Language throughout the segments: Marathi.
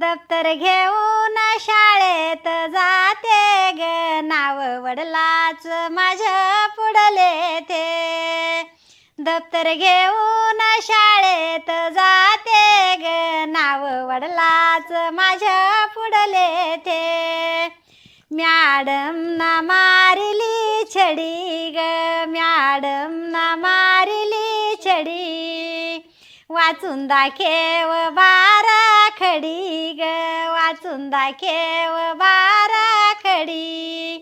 दप्तर घेऊन शाळेत जाते ग. नाव वडलाच माझ्या पुढले ते दप्तर घेऊन शाळेत जाते ग. नाव वडलाच माझ्या पुढले ते मॅडम ना मारिली छडी ग. मॅडम ना मारिली छडी. वाचून दाखेव बारा खडी ग वाचून दाखेव बारा खडी.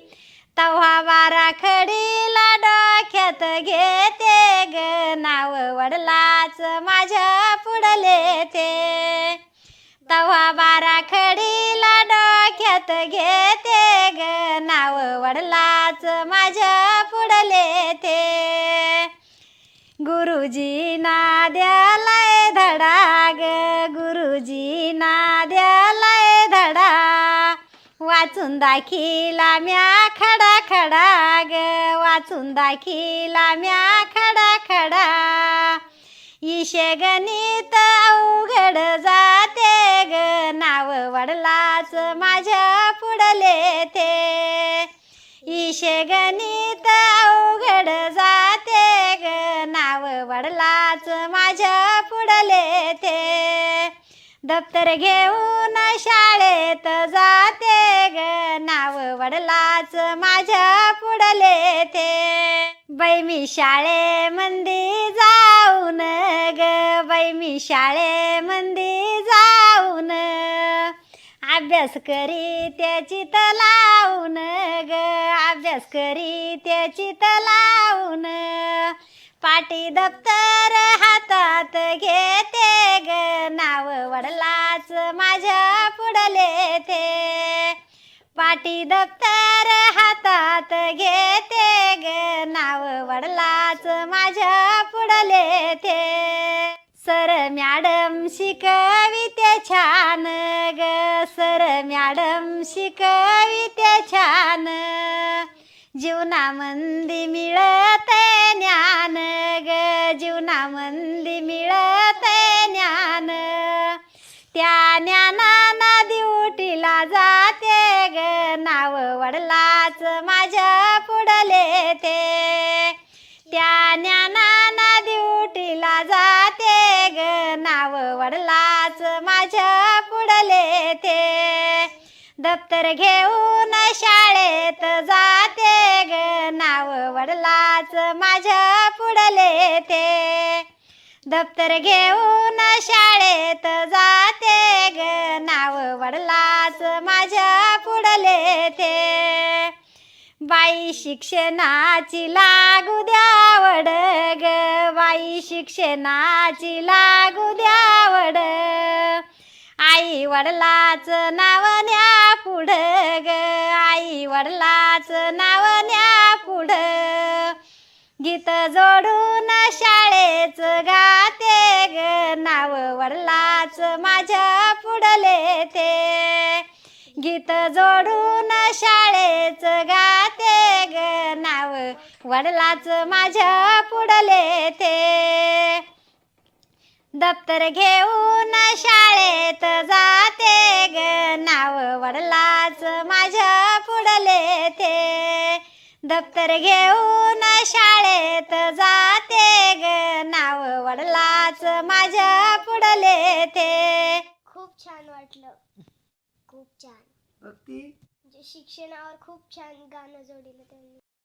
तव्हा बारा खडीला डोक्यात घेते ग नाव वडलाच माझ्या पुढले ते तव्हा बारा खडीला डोक्यात घेते ग नाव वडलाच माझ्या पुढले ते गुरुजी ना वाचून दाखिला म्या खडा खडा ग. वाचून दाखिला म्या खडा खडा ईश गणित अवघड जाते ग. नाव वडलाच माझ्या पुढले ते ईश गणित अवघड जाते ग. नाव वडलाच माझ्या पुढले ते दप्तर घेऊन शाळेत जाते ग नाव वडलाच माझ्या पुढले ते. बाई मी शाळेमंदी जाऊन ग बाई मी शाळेमंदी जाऊन. अभ्यास करी त्याची लावून ग अभ्यास करी त्याची लावून. पाटी दप्तर पाटी दप्तर हातात घेते ग. नाव वडलाच माझ्या पुढले ते सर मॅडम शिकविते छान ग. सर मॅडम शिकविते छान. जीवनामंदी मिळत ज्ञान ग. जीवनामंदी वडलाच माझ्या पुढले ते त्या ज्ञानाना ड्युटीला जाते ग. नाव वडलाच माझ्या पुढले ते दप्तर घेऊन शाळेत जाते ग. नाव वडलाच माझ्या पुढले ते दप्तर घेऊन शाळेत बाई शिक्षणाची लागू द्यावड ग. बाई शिक्षणाची लागू द्यावड आई वडलाच नाव न्या पुढं ग. आई वडलाच नाव न्या पुढं. गीत जोडून शाळेच गाते ग. नाव वडलाच माझ्या पुढले ते गीत जोडून शाळेच गा वडलाच माझ्या पुढले ते दप्तर घेऊन शाळेत जाते ग. नाव वडलाच माझ्या पुढले ते दप्तर घेऊन शाळेत जाते ग. नाव वडलाच माझ्या पुढले ते खूप छान वाटलं. खूप छान. भक्ती म्हणजे शिक्षणावर खूप छान गाणं जोडलं त्यांनी.